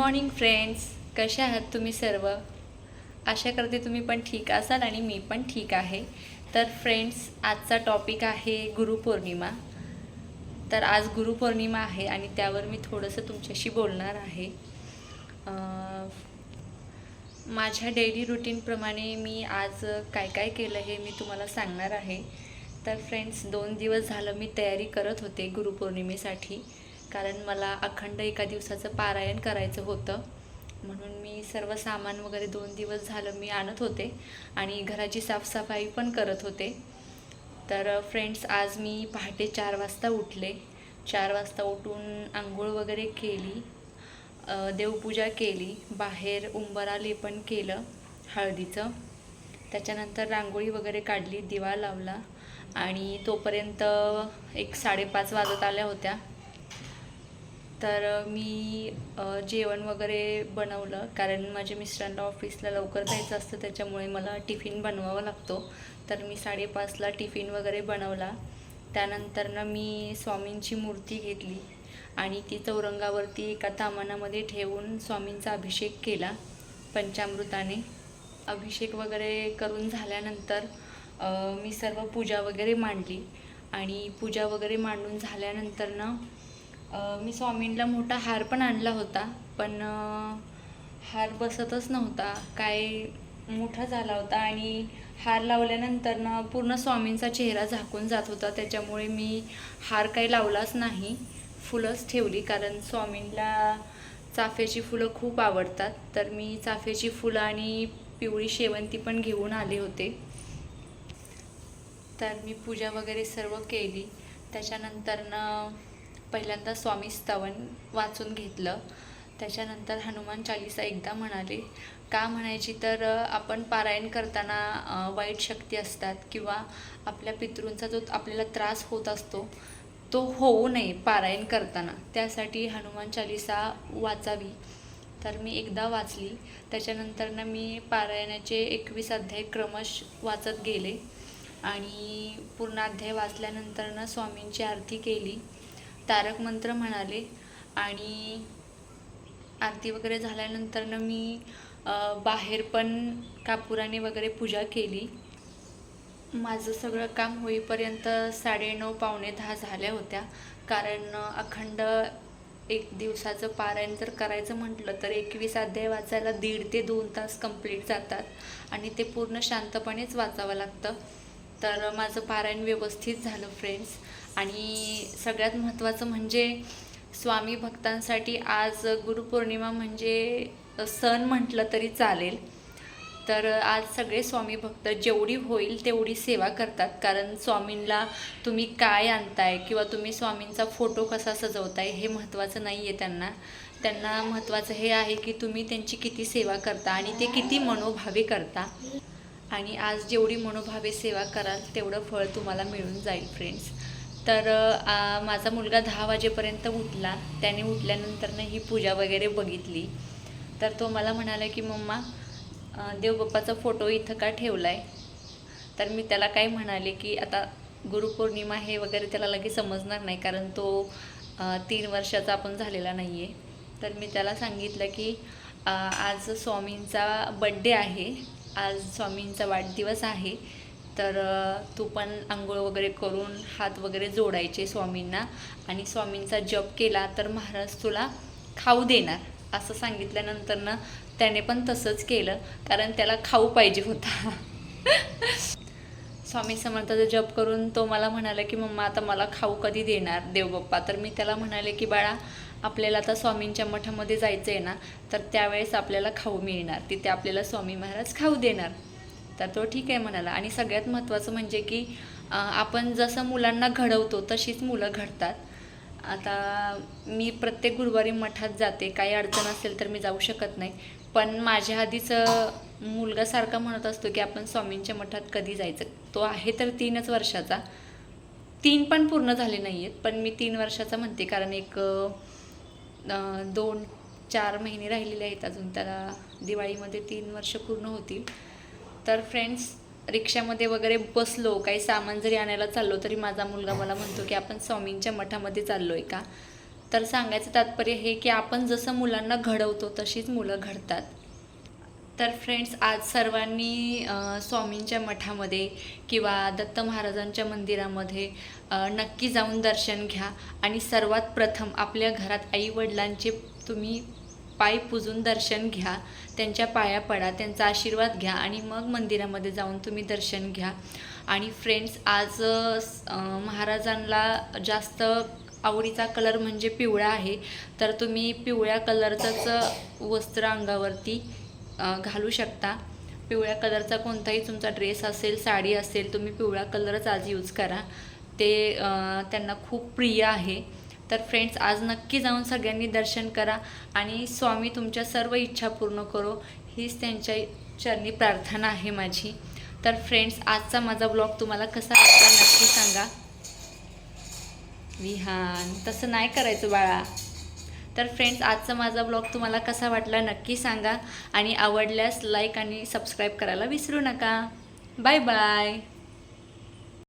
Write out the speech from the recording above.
Morning friends कसे आहात तुम्ही सर्व? आशा करते तुम्ही पण ठीक असाल आणि मी पण ठीक आहे. तर फ्रेंड्स आजचा टॉपिक आहे गुरुपौर्णिमा. तर आज गुरुपौर्णिमा आहे आणि त्यावर मी थोडंसं तुमच्याशी बोलणार आहे. माझ्या डेली रुटीनप्रमाणे मी आज काय काय केलं हे मी तुम्हाला सांगणार आहे. तर फ्रेंड्स दोन दिवस झालं मी तयारी करत होते गुरुपौर्णिमेसाठी. कारण मला अखंड एका दिवसाचं पारायण करायचं होतं. म्हणून मी सर्व सामान वगैरे दोन दिवस झालं मी आणत होते आणि घराची साफसफाई पण करत होते. तर फ्रेंड्स आज मी पहाटे चार वाजता उठले. चार वाजता उठून आंघोळ वगैरे केली. देवपूजा केली. बाहेर उंबरा लेपन केलं हळदीचं. त्याच्यानंतर रांगोळी वगैरे काढली दिवा लावला आणि तोपर्यंत एक साडेपाच वाजत आल्या होत्या. तर मी जेवण वगैरे बनवलं. कारण माझ्या मिस्टरांना ऑफिसला लवकर जायचं असतं त्याच्यामुळे मला टिफिन बनवावा लागतो. तर मी साडेपाचला टिफिन वगैरे बनवला. त्यानंतरनं मी स्वामींची मूर्ती घेतली आणि ती चौरंगावरती एका तामानामध्ये ठेवून स्वामींचा अभिषेक केला पंचामृताने. अभिषेक वगैरे करून झाल्यानंतर मी सर्व पूजा वगैरे मांडली. आणि पूजा वगैरे मांडून झाल्यानंतर ना मी स्वामींना मोठा हार पण आणला होता पण हार बसतच नव्हता. काय मोठा झाला होता आणि हार लावल्यानंतर ना पूर्ण स्वामींचा चेहरा झाकून जात होता. त्याच्यामुळे मी हार काही लावलाच नाही फुलंच ठेवली कारण स्वामींना चाफ्याची फुलं खूप आवडतात. तर मी चाफ्याची फुलं आणि पिवळी शेवंती पण घेऊन आले होते. तर मी पूजा वगैरे सर्व केली. त्याच्यानंतरनं पहिल्यांदा स्वामी स्तवन वाचून घेतलं. त्याच्यानंतर हनुमान चालिसा एकदा म्हणाले का म्हणायची तर आपण पारायण करताना वाईट शक्ती असतात किंवा आपल्या पितृंचा जो आपल्याला त्रास होत असतो तो होऊ नये पारायण करताना. त्यासाठी हनुमान चालिसा वाचावी. तर मी एकदा वाचली. त्याच्यानंतरनं मी पारायणाचे एकवीस अध्याय क्रमश वाचत गेले आणि पूर्ण अध्याय वाचल्यानंतरनं स्वामींची आरती केली. तारक मंत्र म्हणाले आणि आरती वगैरे झाल्यानंतरनं मी बाहेर पण कापुराने वगैरे पूजा केली. माझं सगळं काम होईपर्यंत साडेनऊ पावणे दहा झाल्या होत्या. कारण अखंड एक दिवसाचं पारायण जर करायचं म्हटलं तर एकवीस अध्याय वाचायला दीड ते दोन तास कंप्लीट जातात आणि ते पूर्ण शांतपणेच वाचावं लागतं. तर माझं पारायण व्यवस्थित झालं फ्रेंड्स आणि सगळ्यात महत्त्वाचं म्हणजे स्वामी भक्तांसाठी आज गुरुपौर्णिमा म्हणजे सण म्हटलं तरी चालेल. तर आज सगळे स्वामी भक्त जेवढी होईल तेवढी सेवा करतात. कारण स्वामींना तुम्ही काय आणताय किंवा तुम्ही स्वामींचा फोटो कसा सजवताय हे महत्त्वाचं नाही आहे त्यांना. त्यांना महत्त्वाचं हे आहे की तुम्ही त्यांची किती सेवा करता आणि ते किती मनोभावे करता. आणि आज जेवढी मनोभावे सेवा कराल तेवढं फळ तुम्हाला मिळून जाईल फ्रेंड्स तर आ, माझा मुलगा दहा वाजेपर्यंत उठला. त्याने उठल्यानंतरनं ही पूजा वगैरे बघितली. तर तो मला म्हणाला की मम्मा देवबाप्पाचा फोटो इथं का ठेवला आहे तर मी त्याला काय म्हणाले की आता गुरुपौर्णिमा हे वगैरे त्याला लगेच समजणार नाही कारण तो तीन वर्षाचा आपण झालेला नाही आहे तर मी त्याला सांगितलं की आज स्वामींचा बड्डे आहे. आज स्वामींचा वाढदिवस आहे. तर तू पण आंघोळ वगैरे करून हात वगैरे जोडायचे स्वामींना आणि स्वामींचा जप केला तर महाराज तुला खाऊ देणार. असं सांगितल्यानंतरनं त्याने पण तसंच केलं कारण त्याला खाऊ पाहिजे होता. स्वामी समर्थाचा जप करून तो मला म्हणाला की मम्मा आता मला खाऊ कधी देणार? देवबाप्पा तर मी त्याला म्हणाले की बाळा आपल्याला आता स्वामींच्या मठामध्ये जायचं आहे ना तर त्यावेळेस आपल्याला खाऊ मिळणार. तिथे आपल्याला स्वामी महाराज खाऊ देणार. तर तो ठीक आहे म्हणाला. आणि सगळ्यात महत्त्वाचं म्हणजे की आपण जसं मुलांना घडवतो तशीच मुलं घडतात. आता मी प्रत्येक गुरुवारी मठात जाते. काही अडचण असेल तर मी जाऊ शकत नाही. पण माझ्या आधीच मुलगासारखा मुलगा सारखा म्हणत असतो की आपण स्वामींच्या मठात कधी जायचं? तो आहे तर तीनच वर्षाचा. तीन पण पूर्ण झाले नाही आहेत पण मी तीन वर्षाचा म्हणते. कारण एक दोन चार महिने राहिलेले आहेत अजून. त्याला दिवाळीमध्ये तीन वर्ष पूर्ण होतील. तर फ्रेंड्स रिक्षामध्ये वगैरे बसलो काही सामान जरी आणायला चाललो तरी माझा मुलगा मला म्हणतो की आपण स्वामींच्या मठामध्ये चाललो आहे का? तर सांगायचं तात्पर्य हे की आपण जसं मुलांना घडवतो तशीच मुलं घडतात. तर फ्रेंड्स आज सर्वांनी स्वामींच्या मठामध्ये किंवा दत्त महाराजांच्या मंदिरामध्ये नक्की जाऊन दर्शन घ्या. आणि सर्वात प्रथम आपल्या घरात आईवडिलांचे तुम्ही पाय पुजून दर्शन घ्या. त्यांच्या पाया पडा त्यांचा आशीर्वाद घ्या आणि मग मंदिरामध्ये जाऊन तुम्ही दर्शन घ्या. आणि फ्रेंड्स आज महाराजांना जास्त आवडीचा कलर म्हणजे पिवळा आहे. तर तुम्ही पिवळ्या कलरचंच वस्त्र अंगावरती घालू शकता. पिवळ्या कलरचा कोणताही तुमचा ड्रेस असेल साडी असेल तुम्ही पिवळा कलरच आज यूज करा. ते त्यांना खूप प्रिय आहे. तर फ्रेंड्स आज नक्की जाऊन सगळ्यांनी दर्शन करा आणि स्वामी तुमच्या सर्व इच्छा पूर्ण करो. हीच त्यांच्या चरणी प्रार्थना आहे माझी. तर फ्रेंड्स आजचा माझा ब्लॉग तुम्हाला कसा वाटला नक्की सांगा. विहान तसं नाही करायचं बाळा. तर फ्रेंड्स आजचा माझा ब्लॉग तुम्हाला कसा वाटला नक्की सांगा. आणि आवडल्यास लाईक आणि सबस्क्राईब करायला विसरू नका. Bye bye